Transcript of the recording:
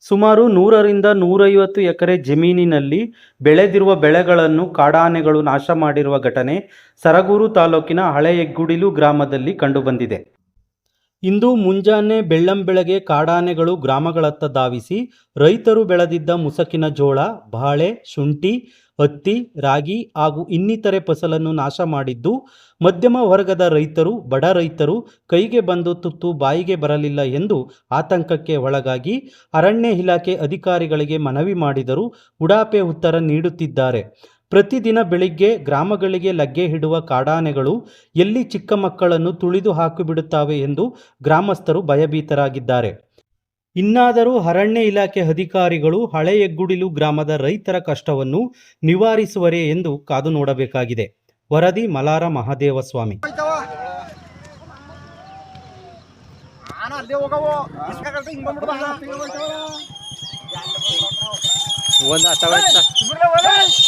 ಸುಮಾರು ನೂರರಿಂದ ನೂರೈವತ್ತು ಎಕರೆ ಜಮೀನಿನಲ್ಲಿ ಬೆಳೆದಿರುವ ಬೆಳೆಗಳನ್ನು ಕಾಡಾನೆಗಳು ನಾಶ ಮಾಡಿರುವ ಘಟನೆ ಸರಗೂರು ತಾಲೂಕಿನ ಹಳೆಯಗ್ಗುಡಿಲು ಗ್ರಾಮದಲ್ಲಿ ಕಂಡುಬಂದಿದೆ. ಇಂದು ಮುಂಜಾನೆ ಬೆಳ್ಳಂಬೆಳಗ್ಗೆ ಕಾಡಾನೆಗಳು ಗ್ರಾಮಗಳತ್ತ ಧಾವಿಸಿ ರೈತರು ಬೆಳೆದಿದ್ದ ಮುಸಕಿನ ಜೋಳ, ಬಾಳೆ, ಶುಂಠಿ ಹತ್ತಿ, ರಾಗಿ ಹಾಗೂ ಇನ್ನಿತರೆ ಫಸಲನ್ನು ನಾಶ ಮಾಡಿದ್ದು, ಮಧ್ಯಮ ವರ್ಗದ ರೈತರು, ಬಡ ರೈತರು ಕೈಗೆ ಬಂದು ತುತ್ತು ಬಾಯಿಗೆ ಬರಲಿಲ್ಲ ಎಂದು ಆತಂಕಕ್ಕೆ ಒಳಗಾಗಿ ಅರಣ್ಯ ಇಲಾಖೆ ಅಧಿಕಾರಿಗಳಿಗೆ ಮನವಿ ಮಾಡಿದರೂ ಉಡಾಪೆ ಉತ್ತರ ನೀಡುತ್ತಿದ್ದಾರೆ. ಪ್ರತಿದಿನ ಬೆಳಿಗ್ಗೆ ಗ್ರಾಮಗಳಿಗೆ ಲಗ್ಗೆ ಹಿಡುವ ಕಾಡಾನೆಗಳು ಎಲ್ಲಿ ಚಿಕ್ಕ ಮಕ್ಕಳನ್ನು ತುಳಿದು ಹಾಕಿಬಿಡುತ್ತವೆ ಎಂದು ಗ್ರಾಮಸ್ಥರು ಭಯಭೀತರಾಗಿದ್ದಾರೆ. ಇನ್ನಾದರೂ ಅರಣ್ಯ ಇಲಾಖೆ ಅಧಿಕಾರಿಗಳು ಹಳೆಯಗ್ಗುಡಿಲು ಗ್ರಾಮದ ರೈತರ ಕಷ್ಟವನ್ನು ನಿವಾರಿಸುವರೇ ಎಂದು ಕಾದು ನೋಡಬೇಕಾಗಿದೆ. ವರದಿ ಮಲಾರ ಮಹಾದೇವಸ್ವಾಮಿ. ಒಂದು.